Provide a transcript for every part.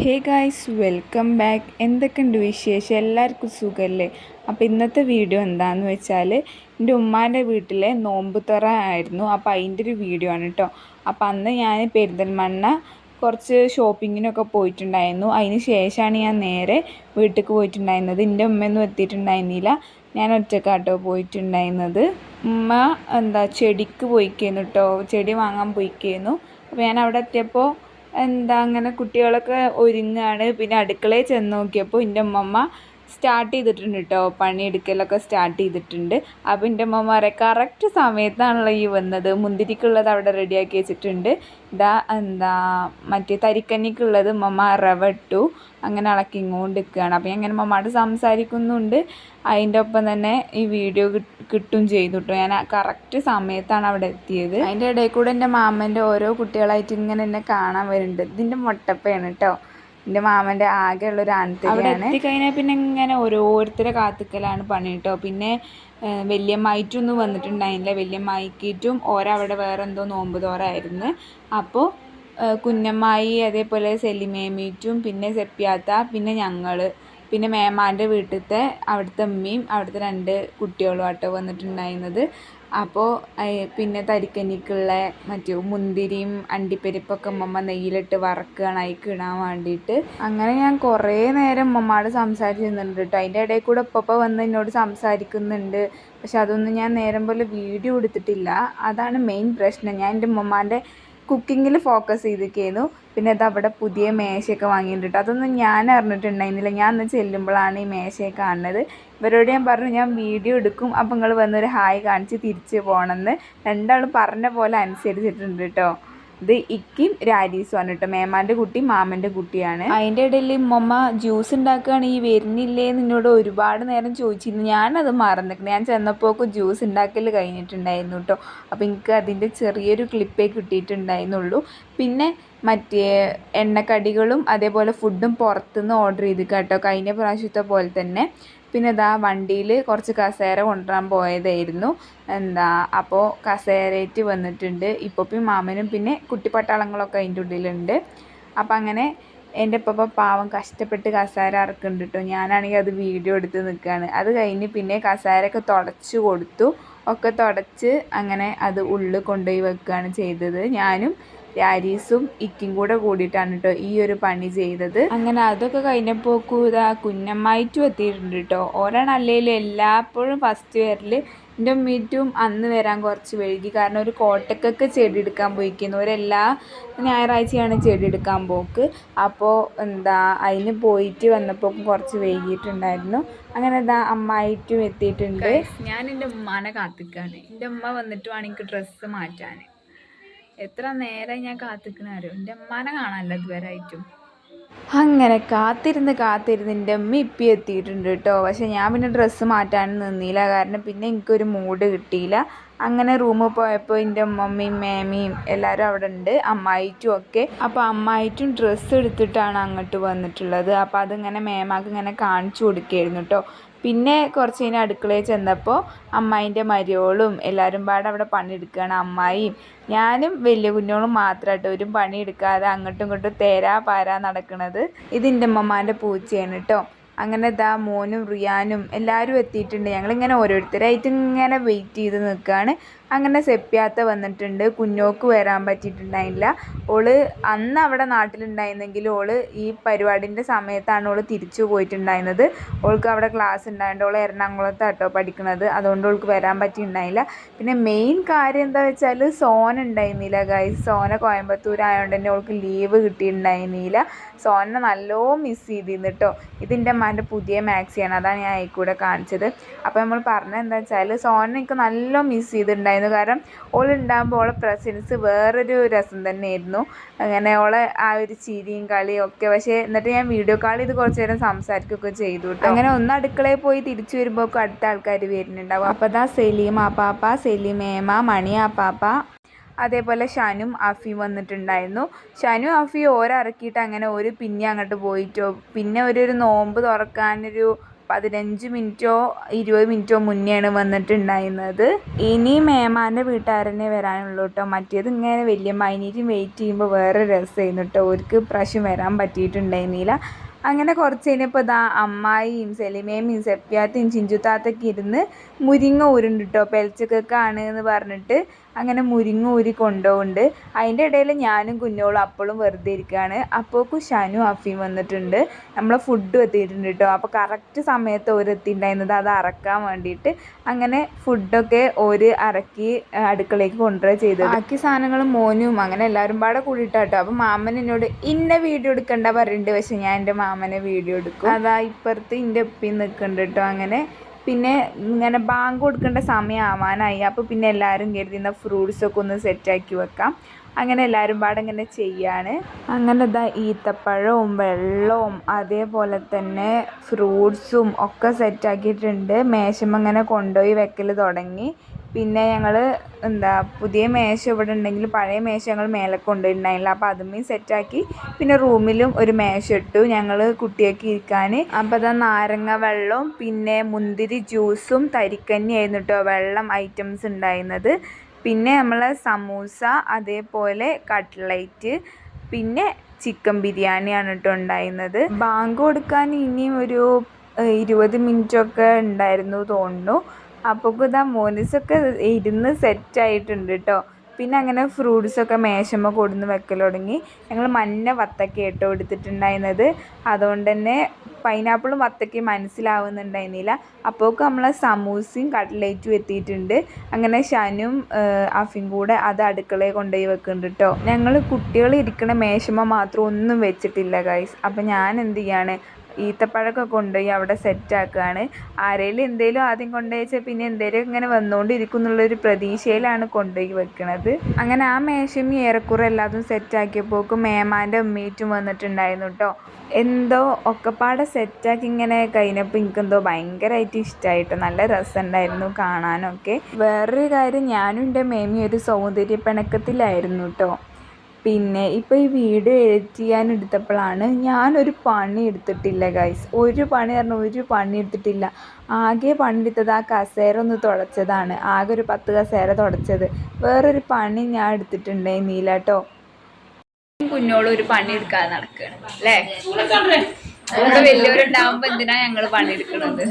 Hey guys welcome back. എന്തൊക്കെയുണ്ട് വിശേഷം? എല്ലാവർക്കും സുഖമല്ലേ അപ്പോൾ ഇന്നത്തെ വീഡിയോ എന്താണെന്ന് വെച്ചാൽ എന്റെ ഉമ്മാന്റെ വീട്ടിലെ നോമ്പ് തുറ ആയിരുന്നു. അപ്പോൾ അതിന്റെ ഒരു വീഡിയോ ആണ് കേട്ടോ അപ്പോൾ അന്ന് ഞാൻ പെരിന്തൽമണ്ണ കുറച്ച് ഷോപ്പിങ്ങിനൊക്കെ പോയിട്ടുണ്ടായിരുന്നു. അതിന് ശേഷമാണ് ഞാൻ നേരെ വീട്ടിലേക്ക് പോയിട്ടുണ്ടായിരുന്നത്. എന്റെ ഉമ്മയൊന്നും എത്തിയിട്ടുണ്ടായിരുന്നില്ല. ഞാൻ ഒറ്റക്കാട്ടോ പോയിട്ടുണ്ടായിരുന്നത്. ഉമ്മ എന്താ ചെടിക്ക് പോയിക്കുന്നു കേട്ടോ ചെടി വാങ്ങാൻ പോയിക്കുന്നു. അപ്പോൾ ഞാൻ അവിടെ എത്തിയപ്പോൾ എന്താ അങ്ങനെ കുട്ടികളൊക്കെ ഒരുങ്ങുകയാണ് പിന്നെ അടുക്കളയിൽ ചെന്ന് നോക്കിയപ്പോൾ എന്റെ ഉമ്മമ്മ സ്റ്റാർട്ട് ചെയ്തിട്ടുണ്ട് കേട്ടോ പണിയെടുക്കലൊക്കെ സ്റ്റാർട്ട് ചെയ്തിട്ടുണ്ട്. അപ്പോൾ എന്റെ അമ്മ പറയാം കറക്റ്റ് സമയത്താണല്ലോ ഈ വന്നത്. മുന്തിരിക്കുള്ളത് അവിടെ റെഡിയാക്കി വെച്ചിട്ടുണ്ട്. ഇതാ എന്താ മറ്റേ തരിക്കഞ്ഞിക്കുള്ളത് മമ്മ റവ ഇട്ടു അങ്ങനെ ഇളക്കിങ്ങോണ്ട് നിൽക്കുകയാണ് അപ്പോൾ ഞാൻ ഇങ്ങനെ മമ്മയോട് സംസാരിക്കുന്നുണ്ട്. അതിന്റെ ഒപ്പം തന്നെ ഈ വീഡിയോ കിട്ടും ചെയ്തു കേട്ടോ ഞാൻ കറക്റ്റ് സമയത്താണ് അവിടെ എത്തിയത്. അതിന്റെ ഇടയിൽ കൂടെ എന്റെ മാമന്റെ ഓരോ കുട്ടികളായിട്ട് ഇങ്ങനെ എന്നെ കാണാൻ വരുന്നുണ്ട്. ഇതിന്റെ മുട്ടപ്പയാണ് കേട്ടോ എന്റെ മാമന്റെ ആകെയുള്ള ഒരു അവിടെ എത്തിക്കഴിഞ്ഞാൽ പിന്നെ ഇങ്ങനെ ഓരോരുത്തരെ കാത്തിക്കലാണ് പണി കേട്ടോ പിന്നെ വല്യമ്മായിട്ടൊന്നും വന്നിട്ടുണ്ടായില്ല വല്യമ്മായിക്കിട്ടും ഓരവിടെ വേറെ എന്തോ നോമ്പ് തോറായിരുന്നു അപ്പോൾ കുഞ്ഞമ്മായി അതേപോലെ സെലിമേമീറ്റും പിന്നെ സെപ്പിയാത്ത പിന്നെ ഞങ്ങൾ പിന്നെ മേമാന്റെ വീട്ടിലത്തെ അവിടുത്തെ അമ്മയും അവിടുത്തെ രണ്ട് കുട്ടികളും ആട്ടോ വന്നിട്ടുണ്ടായിരുന്നത്. അപ്പോൾ പിന്നെ തരിക്കഞ്ഞിക്കുള്ള മറ്റു മുന്തിരിയും അണ്ടിപ്പരിപ്പൊക്കെ ഉമ്മമ്മ നെയ്യിലിട്ട് വറക്കുകയാണ് അതിക്ക് ഇടാൻ വേണ്ടിയിട്ട്. അങ്ങനെ ഞാൻ കുറേ നേരം ഉമ്മമ്മയോട് സംസാരിച്ചിരുന്നുണ്ട് കേട്ടോ. അതിന്റെ ഇടയിൽ കൂടെ ഉപ്പപ്പ വന്ന് എന്നോട് സംസാരിക്കുന്നുണ്ട്. പക്ഷെ അതൊന്നും ഞാൻ നേരം പോലെ വീഡിയോ എടുത്തിട്ടില്ല. അതാണ് മെയിൻ പ്രശ്നം. ഞാൻ എന്റെ ഉമ്മമ്മാന്റെ കുക്കിങ്ങിൽ ഫോക്കസ് ചെയ്തിരിക്കുന്നു പിന്നെ അത് അവിടെ പുതിയ മേശയൊക്കെ വാങ്ങിയിട്ടുണ്ട് അതൊന്നും ഞാൻ അറിഞ്ഞിട്ടുണ്ടായിരുന്നില്ല. ഞാൻ അന്ന് ചെല്ലുമ്പോഴാണ് ഈ മേശയൊക്കെ കാണുന്നത്. ഇവരോട് ഞാൻ പറഞ്ഞു ഞാൻ വീഡിയോ എടുക്കും. അപ്പം നിങ്ങൾ വന്നൊരു ഹായ് കാണിച്ച് തിരിച്ച് പോകണമെന്ന് രണ്ടാളും പറഞ്ഞ പോലെ അനുസരിച്ചിട്ടുണ്ട് കേട്ടോ. ഇത് ഇക്കിയും ആണ് കേട്ടോ. മേമാന്റെ കുട്ടി മാമന്റെ കുട്ടിയാണ്. അതിന്റെ ഇടയിൽ ഉമ്മമ്മ ജ്യൂസ് ഉണ്ടാക്കുകയാണ് ഈ വരുന്നില്ലേ? എന്നോട് ഒരുപാട് നേരം ചോദിച്ചിരുന്നു. ഞാനത് മറന്നിട്ടുണ്ട് ഞാൻ ചെന്നപ്പോക്കും ജ്യൂസ് ഉണ്ടാക്കൽ കഴിഞ്ഞിട്ടുണ്ടായിരുന്നു കേട്ടോ. അപ്പോൾ എനിക്ക് അതിന്റെ ചെറിയൊരു ക്ലിപ്പേ കിട്ടിയിട്ടുണ്ടായിരുന്നുള്ളൂ. പിന്നെ മറ്റേ എണ്ണക്കടികളും അതേപോലെ ഫുഡും പുറത്തുനിന്ന് ഓർഡർ ചെയ്ത് കേട്ടോ കഴിഞ്ഞ പ്രാവശ്യത്തെ പോലെ തന്നെ. പിന്നെ ഇതാ വണ്ടിയിൽ കുറച്ച് കസേര കൊണ്ടുവരാൻ പോയതായിരുന്നു. എന്താ അപ്പോൾ കസേരയിട്ട് വന്നിട്ടുണ്ട്. ഇപ്പൊപ്പി മാമനും പിന്നെ കുട്ടിപ്പട്ടാളങ്ങളൊക്കെ അതിന്റെ ഉള്ളിലുണ്ട്. അപ്പം അങ്ങനെ എന്റെ ഇപ്പം പാവം കഷ്ടപ്പെട്ട് കസേര ഇറക്കുന്നുണ്ട് കേട്ടോ. ഞാനാണെങ്കിൽ അത് വീഡിയോ എടുത്ത് നിൽക്കുകയാണ്. അത് കഴിഞ്ഞ് പിന്നെ കസേരയൊക്കെ തുടച്ച് കൊടുത്തു. ഒക്കെ തുടച്ച് അങ്ങനെ അത് ഉള്ളിൽ കൊണ്ടുപോയി വെക്കുകയാണ് ചെയ്തത്. ഞാനും രാരീസും ഇക്കും കൂടെ കൂടിയിട്ടാണ് കേട്ടോ ഈ ഒരു പണി ചെയ്തത്. അങ്ങനെ അതൊക്കെ കഴിഞ്ഞപ്പോൾ ഇതാ കുഞ്ഞമ്മായിട്ടും എത്തിയിട്ടുണ്ട് കേട്ടോ അല്ലെങ്കിൽ എല്ലാപ്പോഴും ഫസ്റ്റ് വരൽ എന്റെ ഉമ്മീറ്റും അന്ന് വരാൻ കുറച്ച് വൈകി. കാരണം ഒരു കോട്ടക്കൊക്കെ ചെടി എടുക്കാൻ പോയിക്കുന്നു. ഒരെല്ലാ ഞായറാഴ്ചയാണ് ചെടി എടുക്കാൻ പോക്ക്. അപ്പോൾ എന്താ അതിന് പോയിട്ട് വന്നപ്പോൾ കുറച്ച് വൈകിട്ടുണ്ടായിരുന്നു. അങ്ങനെ എന്താ അമ്മായിട്ടും എത്തിയിട്ടുണ്ട്. ഞാൻ എന്റെ ഉമ്മാനെ കാത്തിക്കാണ്. എന്റെ ഉമ്മ വന്നിട്ട് വേണമെങ്കിൽ ഡ്രസ്സ് മാറ്റാൻ എത്ര നേരം ഞാൻ കാത്തിക്കണ അറിയോ? എന്റെ അമ്മാനെ കാണാനല്ല ഇതുവരെ ആയിട്ടും. അങ്ങനെ കാത്തിരുന്ന് കാത്തിരുന്ന് എന്റെ അമ്മ ഇപ്പി എത്തിയിട്ടുണ്ട് കേട്ടോ. പക്ഷെ ഞാൻ പിന്നെ ഡ്രസ്സ് മാറ്റാൻ നിന്നില്ല. കാരണം പിന്നെ എനിക്കൊരു മൂഡ് കിട്ടിയില്ല. അങ്ങനെ റൂമിൽ പോയപ്പോൾ എന്റെ അമ്മമ്മയും മേമയും എല്ലാവരും അവിടെ ഉണ്ട്. അമ്മായിട്ടും ഒക്കെ. അപ്പോൾ അമ്മായിട്ടും ഡ്രസ്സ് എടുത്തിട്ടാണ് അങ്ങോട്ട് വന്നിട്ടുള്ളത്. അപ്പോൾ അതിങ്ങനെ മേമാക്ക് ഇങ്ങനെ കാണിച്ചു കൊടുക്കുകയായിരുന്നു കേട്ടോ. പിന്നെ കുറച്ച് കഴിഞ്ഞ് അടുക്കളയിൽ ചെന്നപ്പോൾ അമ്മായിന്റെ മരിയോളും എല്ലാവരും പാടെ അവിടെ പണിയെടുക്കുകയാണ് അമ്മായിയും ഞാനും വലിയ കുഞ്ഞോളും മാത്രമായിട്ട് ഒരു പണിയെടുക്കാതെ അങ്ങോട്ടും ഇങ്ങോട്ടും തേരാ പാരാ നടക്കുന്നത് ഇത് എന്റെ അമ്മമാന്റെ പൂച്ചയാണ് കേട്ടോ അങ്ങനെ ദാ മോനും റിയാനും എല്ലാവരും എത്തിയിട്ടുണ്ട്. ഞങ്ങളിങ്ങനെ ഓരോരുത്തരായിട്ട് ഇങ്ങനെ വെയിറ്റ് ചെയ്ത് നിൽക്കുകയാണ് അങ്ങനെ സെപ്പ്യാത്ത വന്നിട്ടുണ്ട്. കുഞ്ഞോക്ക് വരാൻ പറ്റിയിട്ടുണ്ടായില്ല. ഓൾ അന്ന് അവിടെ നാട്ടിലുണ്ടായിരുന്നെങ്കിൽ ഓൾ ഈ പരിപാടിന്റെ സമയത്താണ് ഓൾ തിരിച്ചു പോയിട്ടുണ്ടായിരുന്നത്. ഓൾക്ക് അവിടെ ക്ലാസ് ഉണ്ടായതുകൊണ്ട് ഓൾ എറണാകുളത്താട്ടോ പഠിക്കുന്നത് അതുകൊണ്ട് ഓൾക്ക് വരാൻ പറ്റിയിട്ടുണ്ടായില്ല. പിന്നെ മെയിൻ കാര്യം എന്താ വെച്ചാൽ സോന ഉണ്ടായിരുന്നില്ല ഗൈസ് സോന കോയമ്പത്തൂർ ആയതുകൊണ്ട് തന്നെ ഓൾക്ക് ലീവ് കിട്ടിയിട്ടുണ്ടായിരുന്നില്ല. സോനെ നല്ലോ മിസ് ചെയ്തിരുന്നു കേട്ടോ ഇതിന്റെ അമ്മാന്റെ പുതിയ മാക്സിയാണ് അതാണ് ഞാൻ ആയിക്കൂടെ കാണിച്ചത്. അപ്പോൾ നമ്മൾ പറഞ്ഞത് എന്താ വെച്ചാൽ സോനെ എനിക്ക് നല്ല മിസ് ചെയ്തിട്ടുണ്ടായിരുന്നു. ഉണ്ടായിരുന്നു കാരണം ഓൾ ഉണ്ടാകുമ്പോൾ ഓളെ പ്രസൻസ് വേറൊരു രസം തന്നെയായിരുന്നു. അങ്ങനെ ഓളെ ആ ഒരു ചിരിയും കളിയും ഒക്കെ. പക്ഷേ എന്നിട്ട് ഞാൻ വീഡിയോ കാൾ ചെയ്ത് കുറച്ച് നേരം സംസാരിക്കുകയൊക്കെ ചെയ്തു അങ്ങനെ ഒന്ന് അടുക്കളയിൽ പോയി തിരിച്ചു വരുമ്പോൾ അടുത്ത ആൾക്കാർ വരുന്നുണ്ടാവും. അപ്പോൾ അതാ സെലീം ആപ്പാപ്പ സെലീമേമ മണി ആപ്പാപ്പ അതേപോലെ ഷാനും അഫിയും വന്നിട്ടുണ്ടായിരുന്നു. ഷാനും അഫിയും ഓരോ ഇറക്കിയിട്ട് അങ്ങനെ ഒരു പിന്നെ അങ്ങോട്ട് പോയിട്ടോ. പിന്നെ ഒരു നോമ്പ് തുറക്കാനൊരു പതിനഞ്ച് മിനിറ്റോ ഇരുപത് മിനിറ്റോ മുന്നെയാണ് വന്നിട്ടുണ്ടായിരുന്നത്. ഇനി മേമാന്റെ വീട്ടുകാരനെ വരാനുള്ളൂ കേട്ടോ മറ്റേത് ഇങ്ങനെ വലിയ മൈനീറ്റും വെയിറ്റ് ചെയ്യുമ്പോൾ വേറെ രസമായിരുന്നു കേട്ടോ അവർക്ക് പ്രാവശ്യം വരാൻ പറ്റിയിട്ടുണ്ടായിരുന്നില്ല. അങ്ങനെ കുറച്ച് കഴിഞ്ഞപ്പോൾ ഇതാ അമ്മായിയും സെലിമയും സെപ്പ്യാത്തയും ചിഞ്ചുത്താത്തൊക്കെ ഇരുന്ന് മുരിങ്ങ ഊരുണ്ട് കേട്ടോ പെൽച്ചക്കാണ് എന്ന് പറഞ്ഞിട്ട് അങ്ങനെ മുരിങ്ങ ഊരി കൊണ്ടുപോകുന്നുണ്ട് അതിന്റെ ഇടയിൽ ഞാനും കുഞ്ഞോളും അപ്പോഴും വെറുതെ ഇരിക്കുകയാണ്. അപ്പോക്കും ഷനു അഫിയും വന്നിട്ടുണ്ട്. നമ്മളെ ഫുഡ് എത്തിയിട്ടുണ്ട് കേട്ടോ അപ്പോൾ കറക്റ്റ് സമയത്ത് ഓര് എത്തിയിട്ടുണ്ടായിരുന്നത് അത് അറക്കാൻ വേണ്ടിയിട്ട് അങ്ങനെ ഫുഡൊക്കെ ഓര് അറക്കി അടുക്കളയ്ക്ക് കൊണ്ടുവരിക ചെയ്തത്. ബാക്കി സാധനങ്ങൾ മോനും അങ്ങനെ എല്ലാവരും പാടെ കൂടിയിട്ടാട്ടോ അപ്പോൾ മാമൻ എന്നോട് ഇന്ന വീഡിയോ എടുക്കണ്ട പറയുന്നുണ്ട് പക്ഷെ ഞാൻ എന്റെ മാമനെ വീഡിയോ എടുക്കും. അതാ ഇപ്പുറത്ത് ഇന്റെ ഉപ്പി നിൽക്കുന്നുണ്ട് കേട്ടോ അങ്ങനെ പിന്നെ ഇങ്ങനെ ബാങ്ക് കൊടുക്കേണ്ട സമയം ആവാനായി അപ്പോൾ പിന്നെ എല്ലാവരും കരുതി എന്നാൽ ഫ്രൂട്ട്സൊക്കെ ഒന്ന് സെറ്റാക്കി വെക്കാം. അങ്ങനെ എല്ലാവരും പാടെ ഇങ്ങനെ ചെയ്യാണ്. അങ്ങനെ ഇതാ ഈത്തപ്പഴവും വെള്ളവും അതേപോലെ തന്നെ ഫ്രൂട്ട്സും ഒക്കെ സെറ്റാക്കിയിട്ടുണ്ട് മേശം ഇങ്ങനെ കൊണ്ടുപോയി വെക്കൽ തുടങ്ങി. പിന്നെ ഞങ്ങൾ എന്താ പുതിയ മേശ ഇവിടെ ഉണ്ടെങ്കിൽ പഴയ മേശ ഞങ്ങൾ മേലെ കൊണ്ടുപോയിട്ടുണ്ടായില്ല അപ്പോൾ അതുമേ സെറ്റാക്കി പിന്നെ റൂമിലും ഒരു മേശ ഇട്ടു. ഞങ്ങൾ കുട്ടിയൊക്കെ ഇരിക്കാൻ അപ്പോൾ അതാ നാരങ്ങ വെള്ളവും പിന്നെ മുന്തിരി ജ്യൂസും തരിക്കഞ്ഞിയായിരുന്നു കേട്ടോ വെള്ളം ഐറ്റംസ് ഉണ്ടായിരുന്നത്. പിന്നെ നമ്മൾ സമൂസ അതേപോലെ കട്ട്ലൈറ്റ് പിന്നെ ചിക്കൻ ബിരിയാണിയാണ് കേട്ടോ ഉണ്ടായിരുന്നത്. ബാങ്ക് കൊടുക്കാൻ ഇനിയും ഒരു ഇരുപത് മിനിറ്റൊക്കെ ഉണ്ടായിരുന്നു തോന്നുന്നു. അപ്പോൾ ഇതാ മോനിസൊക്കെ ഇരുന്ന് സെറ്റായിട്ടുണ്ട് കേട്ടോ. പിന്നെ അങ്ങനെ ഫ്രൂട്ട്സൊക്കെ മേശമ്മ കൊടുന്ന് വെക്കൽ തുടങ്ങി ഞങ്ങൾ മഞ്ഞ വത്തക്ക കേട്ടോ എടുത്തിട്ടുണ്ടായിരുന്നത്. അതുകൊണ്ട് തന്നെ പൈനാപ്പിളും വത്തക്കയും മനസ്സിലാവുന്നുണ്ടായിരുന്നില്ല. അപ്പോഴൊക്കെ നമ്മൾ സമൂസയും കട്ട്ലേറ്റും എത്തിയിട്ടുണ്ട്. അങ്ങനെ ഷനും അഫിയും കൂടെ അത് അടുക്കളയിൽ കൊണ്ടുപോയി വെക്കുന്നുണ്ട് കേട്ടോ ഞങ്ങൾ കുട്ടികൾ ഇരിക്കണ മേശമ്മ മാത്രം ഒന്നും വെച്ചിട്ടില്ല ഗൈസ്. അപ്പം ഞാൻ എന്ത് ചെയ്യാണ്? ഈത്തപ്പഴമൊക്കെ കൊണ്ടുപോയി അവിടെ സെറ്റാക്കുകയാണ് ആരെങ്കിലും എന്തേലും ആദ്യം കൊണ്ടുപോയി പിന്നെ എന്തെങ്കിലും ഇങ്ങനെ വന്നുകൊണ്ടിരിക്കും എന്നുള്ളൊരു പ്രതീക്ഷയിലാണ് കൊണ്ടുപോയി വെക്കുന്നത് അങ്ങനെ ആ മേശയും ഏറെക്കുറെ എല്ലാതും സെറ്റാക്കിയപ്പോക്കും മേമാന്റെ ഉമ്മീറ്റും വന്നിട്ടുണ്ടായിരുന്നു കേട്ടോ എന്തോ ഒക്കെപ്പാടെ സെറ്റാക്കി ഇങ്ങനെ കഴിഞ്ഞപ്പോൾ എനിക്കെന്തോ ഭയങ്കരമായിട്ട് ഇഷ്ടമായിട്ടോ നല്ല രസമുണ്ടായിരുന്നു കാണാനൊക്കെ. വേറൊരു കാര്യം ഞാനും എന്റെ മേമി ഒരു സൗന്ദര്യ പിണക്കത്തിലായിരുന്നു കേട്ടോ പിന്നെ ഇപ്പോൾ ഈ വീട് എഡിറ്റ് ചെയ്യാൻ എടുത്തപ്പോഴാണ് ഞാനൊരു പണി എടുത്തിട്ടില്ല ഗൈസ് ഒരു പണി പറഞ്ഞാൽ ഒരു പണി എടുത്തിട്ടില്ല. ആകെ പണി എടുത്തത് ആ കസേര ഒന്ന് തുടച്ചതാണ്. ആകെ ഒരു പത്ത് കസേര തുടച്ചത്. വേറൊരു പണി ഞാൻ എടുത്തിട്ടുണ്ടായിരുന്നില്ല കേട്ടോ കുഞ്ഞോളും ഒരു പണി എടുക്കാതെ നടക്കുകയാണ് അല്ലേ? വലിയവരുണ്ടാവുമ്പോൾ എന്തിനാണ് ഞങ്ങൾ പണിയെടുക്കണത്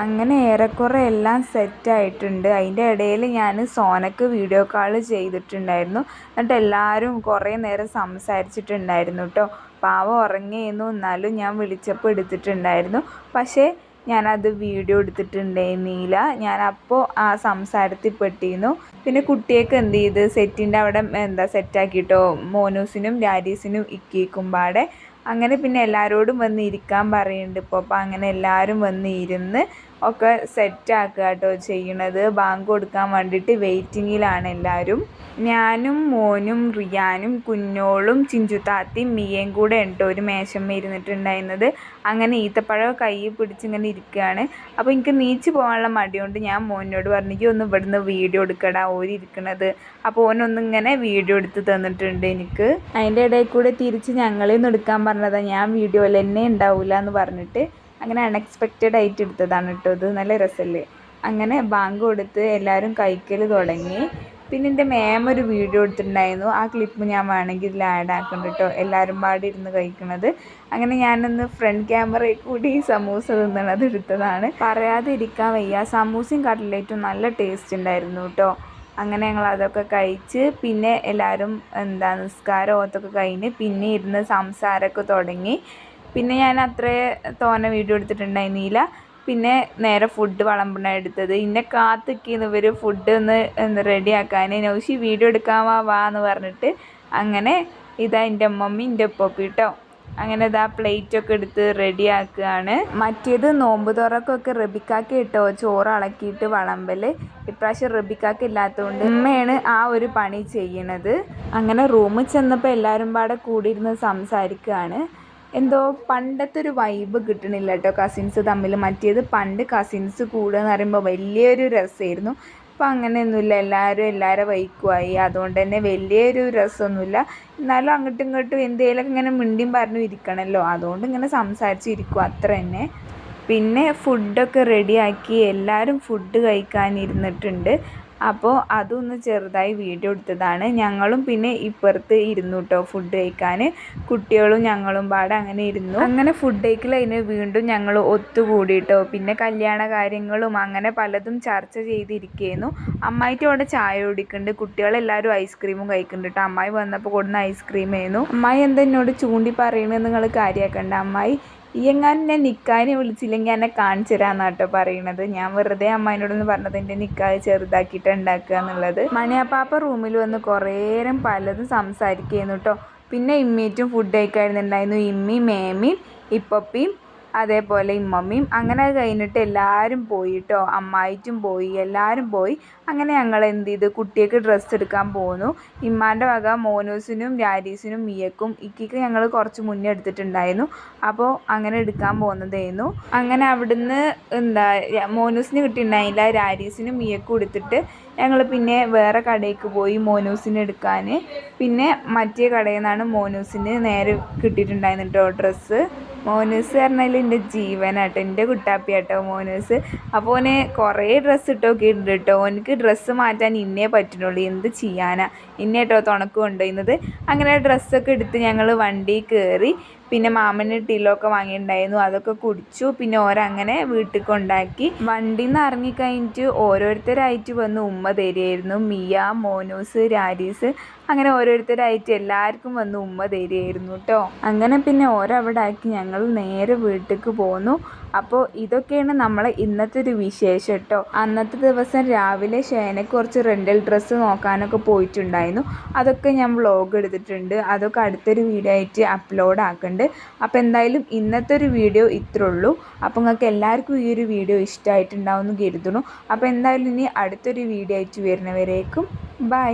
അങ്ങനെ ഏറെക്കുറെ എല്ലാം സെറ്റായിട്ടുണ്ട് അതിന്റെ ഇടയിൽ ഞാൻ സോനക്ക് വീഡിയോ കോൾ ചെയ്തിട്ടുണ്ടായിരുന്നു. എന്നിട്ട് എല്ലാവരും കുറേ നേരം സംസാരിച്ചിട്ടുണ്ടായിരുന്നു കേട്ടോ പാവം ഉറങ്ങിയെന്നു എന്നാലും ഞാൻ വിളിച്ചപ്പോൾ എടുത്തിട്ടുണ്ടായിരുന്നു. പക്ഷേ ഞാനത് വീഡിയോ എടുത്തിട്ടുണ്ടായിരുന്നില്ല. ഞാൻ അപ്പോൾ ആ സംസാരത്തിൽ പെട്ടിരുന്നു. പിന്നെ കുട്ടിയൊക്കെ എന്ത് ചെയ്ത്? സെറ്റിന്റെ അവിടെ എന്താ സെറ്റാക്കിയിട്ടോ മോനൂസിനും ഡാഡീസിനും ഇക്കിക്കും പാടെ. അങ്ങനെ പിന്നെ എല്ലാവരോടും വന്ന് ഇരിക്കാൻ പറയുന്നുണ്ട് ഇപ്പോൾ അപ്പോൾ അങ്ങനെ എല്ലാവരും വന്ന് ഇരുന്ന് ഒക്കെ സെറ്റാക്കുക കേട്ടോ ചെയ്യണത്. ബാങ്ക് കൊടുക്കാൻ വേണ്ടിയിട്ട് വെയിറ്റിങ്ങിലാണ് എല്ലാവരും ഞാനും മോനും റിയാനും കുഞ്ഞോളും ചിഞ്ചുത്താത്തിയും മിയയും കൂടെ ഉണ്ട്? ഒരു മേശമ്മ ഇരുന്നിട്ടുണ്ടായിരുന്നത്. അങ്ങനെ ഈത്തപ്പഴം കൈ പിടിച്ചിങ്ങനെ ഇരിക്കുകയാണ്. അപ്പോൾ എനിക്ക് നീച്ച് പോകാനുള്ള മടിയുണ്ട്. ഞാൻ മോനോട് പറഞ്ഞു ഒന്ന് ഇവിടുന്ന് വീഡിയോ എടുക്കടാ ഓരിയിരിക്കണത് അപ്പോൾ ഓനൊന്നിങ്ങനെ വീഡിയോ എടുത്ത് തന്നിട്ടുണ്ട് എനിക്ക്. അതിന്റെ ഇടയിൽ കൂടെ തിരിച്ച് ഞങ്ങളെ എടുക്കാൻ പറഞ്ഞതാണ് ഞാൻ വീഡിയോയിൽ തന്നെ ഉണ്ടാവില്ല എന്ന് പറഞ്ഞിട്ട് അങ്ങനെ അൺഎക്സ്പെക്റ്റഡ് ആയിട്ട് എടുത്തതാണ് കേട്ടോ ഇത്. നല്ല രസമല്ലേ? അങ്ങനെ ബാങ്ക് കൊടുത്ത് എല്ലാവരും കഴിക്കൽ തുടങ്ങി. പിന്നെ എന്റെ മാം ഒരു വീഡിയോ എടുത്തിട്ടുണ്ടായിരുന്നു. ആ ക്ലിപ്പ് ഞാൻ വേണമെങ്കിൽ ഇതിൽ ആഡ് ആക്കുന്നുണ്ട് കേട്ടോ. എല്ലാവരും പാടി ഇരുന്ന് കഴിക്കുന്നത് അങ്ങനെ ഞാനൊന്ന് ഫ്രണ്ട് ക്യാമറയിൽ കൂടി സമൂസ തിന്നണത് എടുത്തതാണ്. പറയാതെ ഇരിക്കാൻ വയ്യ. സമൂസയും കട്ട്ലേറ്റും നല്ല ടേസ്റ്റ് ഉണ്ടായിരുന്നു കേട്ടോ. അങ്ങനെ ഞങ്ങൾ അതൊക്കെ കഴിച്ച് പിന്നെ എല്ലാവരും എന്താ നിസ്കാരം അതൊക്കെ കഴിഞ്ഞ് പിന്നെ ഇരുന്ന് സംസാരമൊക്കെ തുടങ്ങി. പിന്നെ ഞാൻ അത്രേ തോനെ വീഡിയോ എടുത്തിട്ടുണ്ടായിരുന്നില്ല പിന്നെ നേരെ ഫുഡ് വിളമ്പണ എടുത്തത്. ഇന്നെ കാത്തിക്കുന്നു ഇവർ ഫുഡ് ഒന്ന് എന്താ റെഡിയാക്കാൻ നൗഷി വീഡിയോ എടുക്കാൻ വാ വാ എന്ന് പറഞ്ഞിട്ട് അങ്ങനെ ഇതാ എന്റെ അമ്മമ്മി എന്റെ ഉപ്പപ്പി കേട്ടോ അങ്ങനെ ഇതാ പ്ലേറ്റൊക്കെ എടുത്ത് റെഡിയാക്കുകയാണ് മറ്റേത് നോമ്പ് തുറക്കൊക്കെ റബിക്കാക്ക് ഇട്ടോ ചോറ് ഇളക്കിയിട്ട് വളമ്പൽ ഇപ്രാവശ്യം റബിക്കാക്ക് ഇല്ലാത്തതുകൊണ്ട് ഉമ്മയാണ് ആ ഒരു പണി ചെയ്യണത്. അങ്ങനെ റൂമിൽ ചെന്നപ്പോൾ എല്ലാവരും പാടെ കൂടിയിരുന്ന് സംസാരിക്കുകയാണ് എന്തോ പണ്ടത്തെ ഒരു വൈബ് കിട്ടണില്ല കേട്ടോ കസിൻസ് തമ്മിൽ മറ്റേത് പണ്ട് കസിൻസ് കൂടുക എന്ന് പറയുമ്പോൾ വലിയൊരു രസമായിരുന്നു ഇപ്പം അങ്ങനെയൊന്നുമില്ല. എല്ലാവരും എല്ലാവരും വൈക്കുമായി അതുകൊണ്ട് തന്നെ വലിയൊരു രസമൊന്നുമില്ല. എന്നാലും അങ്ങോട്ടും ഇങ്ങോട്ടും എന്തെങ്കിലുമൊക്കെ ഇങ്ങനെ മിണ്ടിയും പറഞ്ഞു ഇരിക്കണമല്ലോ അതുകൊണ്ട് ഇങ്ങനെ സംസാരിച്ചിരിക്കും. അത്ര തന്നെ. പിന്നെ ഫുഡൊക്കെ റെഡിയാക്കി എല്ലാവരും ഫുഡ് കഴിക്കാനിരുന്നിട്ടുണ്ട്. അപ്പോൾ അതൊന്ന് ചെറുതായി വീഡിയോ എടുത്തതാണ് ഞങ്ങളും പിന്നെ ഇപ്പുറത്ത് ഇരുന്നു കേട്ടോ ഫുഡ് കഴിക്കാൻ കുട്ടികളും ഞങ്ങളും പാടെ അങ്ങനെ ഇരുന്നു. അങ്ങനെ ഫുഡ് കഴിക്കൽ അതിന് വീണ്ടും ഞങ്ങൾ ഒത്തുകൂടിയിട്ടോ പിന്നെ കല്യാണ കാര്യങ്ങളും അങ്ങനെ പലതും ചർച്ച ചെയ്തിരിക്കുന്നു. അമ്മായിട്ട് അവിടെ ചായ കുടിക്കുന്നുണ്ട് കുട്ടികളെല്ലാവരും ഐസ്ക്രീമും കഴിക്കുന്നുണ്ട് കേട്ടോ അമ്മായി വന്നപ്പോൾ കൊടുന്ന ഐസ്ക്രീം ആയിരുന്നു അമ്മായി എന്താ എന്നോട് ചൂണ്ടി പറയണെന്ന് നിങ്ങൾ കാര്യമാക്കണ്ട അമ്മായി ഈ എങ്ങാനും ഞാൻ നിക്കാനെ വിളിച്ചില്ലെങ്കിൽ എന്നെ കാണിച്ചു തരാമെന്നാണ് കേട്ടോ പറയണത്. ഞാൻ വെറുതെ അമ്മായിനോടൊന്ന് പറഞ്ഞത് എന്റെ നിക്കാതെ ചെറുതാക്കിയിട്ട് ഉണ്ടാക്കുക എന്നുള്ളത്. മണിയാപ്പാപ്പ റൂമിൽ വന്ന് കുറേ നേരം പലതും സംസാരിക്കുകയായിരുന്നു കേട്ടോ പിന്നെ ഇമ്മീറ്റും ഫുഡ് കഴിക്കായിരുന്നുണ്ടായിരുന്നു. ഇമ്മി മേമി ഇപ്പപ്പിയും അതേപോലെ ഇമ്മമ്മയും അങ്ങനെ കഴിഞ്ഞിട്ട് എല്ലാവരും പോയി കേട്ടോ അമ്മായിട്ടും പോയി എല്ലാവരും പോയി. അങ്ങനെ ഞങ്ങൾ എന്ത് ചെയ്തു? കുട്ടിക്ക് ഡ്രസ്സ് എടുക്കാൻ പോന്നു. ഇമ്മാന്റെ വക മോനൂസിനും രാരീസിനും മിയക്കും ഇക്കിക്ക് ഞങ്ങൾ കുറച്ച് മുന്നേ എടുത്തിട്ടുണ്ടായിരുന്നു. അപ്പോൾ അങ്ങനെ എടുക്കാൻ പോകുന്നതായിരുന്നു അങ്ങനെ അവിടുന്ന് എന്താ മോനൂസിന് കിട്ടിയിട്ടുണ്ടായില്ല രാരീസിനും മിയക്കും എടുത്തിട്ട് ഞങ്ങൾ പിന്നെ വേറെ കടയിലേക്ക് പോയി മോനൂസിന് എടുക്കാൻ പിന്നെ മറ്റേ കടയിൽ നിന്നാണ് മോനൂസിന് നേരെ കിട്ടിയിട്ടുണ്ടായിരുന്നു കേട്ടോ ഡ്രസ്സ് മോനൂസ് പറഞ്ഞാൽ എന്റെ ജീവനാട്ടോ എന്റെ കുട്ടാപ്പിയാട്ടോ മോനൂസ്. അപ്പോൾ ഓന് കുറേ ഡ്രസ്സ് ഇട്ട് നോക്കിയിട്ടുണ്ട് കേട്ടോ ഓനക്ക് ഡ്രസ്സ് മാറ്റാൻ ഇന്നേ പറ്റുന്നുള്ളൂ. എന്ത് ചെയ്യാനാ? ഇന്നേട്ടോ തുണക്ക് കൊണ്ടുപോയിരുന്നത്. അങ്ങനെ ഡ്രസ്സൊക്കെ എടുത്ത് ഞങ്ങൾ വണ്ടി കയറി പിന്നെ മാമന് ടീലൊക്കെ വാങ്ങിയിട്ടുണ്ടായിരുന്നു അതൊക്കെ കുടിച്ചു. പിന്നെ ഓരങ്ങനെ വീട്ടിൽ കൊണ്ടാക്കി വണ്ടിയിൽ നിന്ന് ഇറങ്ങിക്കഴിഞ്ഞിട്ട് ഓരോരുത്തരായിട്ട് വന്ന് ഉമ്മ തരികയായിരുന്നു. മിയ മോനൂസ് രാരീസ് അങ്ങനെ ഓരോരുത്തരായിട്ട് എല്ലാവർക്കും വന്ന് ഉമ്മ തരികയായിരുന്നു കേട്ടോ അങ്ങനെ പിന്നെ ഓരവിടെ ആക്കി ഞങ്ങൾ നേരെ വീട്ടിലേക്ക് പോന്നു. അപ്പോൾ ഇതൊക്കെയാണ് നമ്മൾ ഇന്നത്തെ ഒരു വിശേഷം കേട്ടോ അന്നത്തെ ദിവസം രാവിലെ ഷേനെ കുറച്ച് റെന്റൽ ഡ്രസ്സ് നോക്കാനൊക്കെ പോയിട്ടുണ്ടായിരുന്നു. അതൊക്കെ ഞാൻ വ്ളോഗ് എടുത്തിട്ടുണ്ട്. അതൊക്കെ അടുത്തൊരു വീഡിയോ ആയിട്ട് അപ്ലോഡ് ആക്കുന്നുണ്ട് അപ്പോൾ എന്തായാലും ഇന്നത്തെ ഒരു വീഡിയോ ഇത്രേ ഉള്ളൂ. അപ്പോൾ നിങ്ങൾക്ക് എല്ലാവർക്കും ഈ ഒരു വീഡിയോ ഇഷ്ടമായിട്ടുണ്ടാവും എന്ന് കരുതുന്നു. അപ്പോൾ എന്തായാലും ഇനി അടുത്തൊരു വീഡിയോ ആയിട്ട് വരുന്നവരേക്കും ബൈ